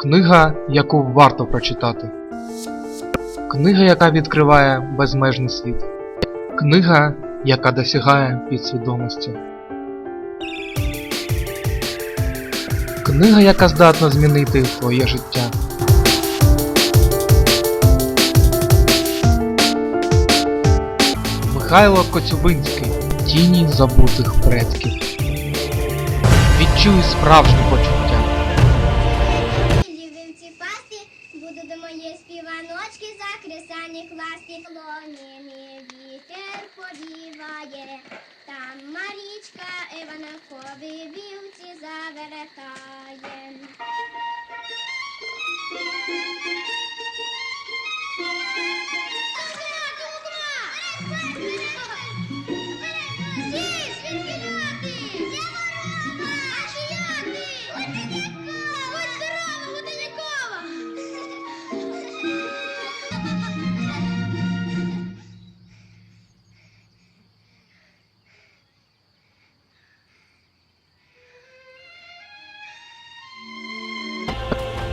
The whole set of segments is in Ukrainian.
Книга, яку варто прочитати. Книга, яка відкриває безмежний світ. Книга, яка досягає підсвідомості. Книга, яка здатна змінити твоє життя. Михайло Коцюбинський. Тіні забутих предків. Відчуй справжнє почуття. Буду до моєї співаночки за кресані класні. Лоніний вітер повіває, там Марічка Іванкові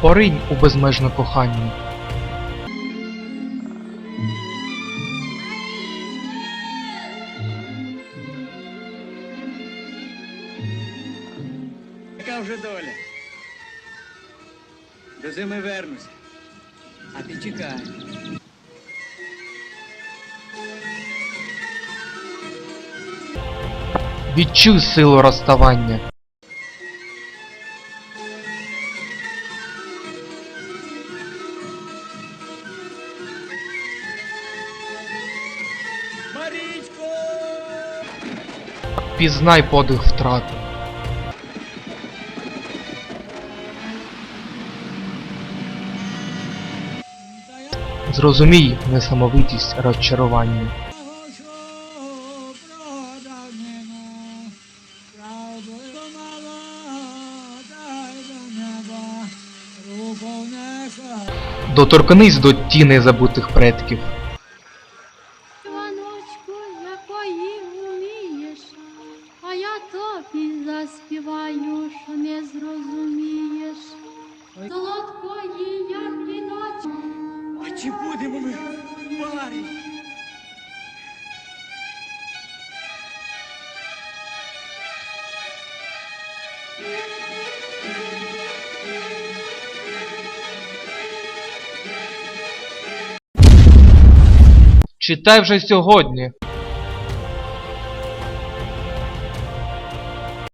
Поринь у безмежне кохання. Яка вже доля? До зими вернуся. А ти чекай. Відчуй силу розставання. Пізнай подих втрати. Зрозумій несамовитість розчарування. Доторкнись до тіни забутих предків. Я тобі заспіваю, що не зрозумієш. Солодкої, як віночок. А чи будемо ми в парі? Читай вже сьогодні.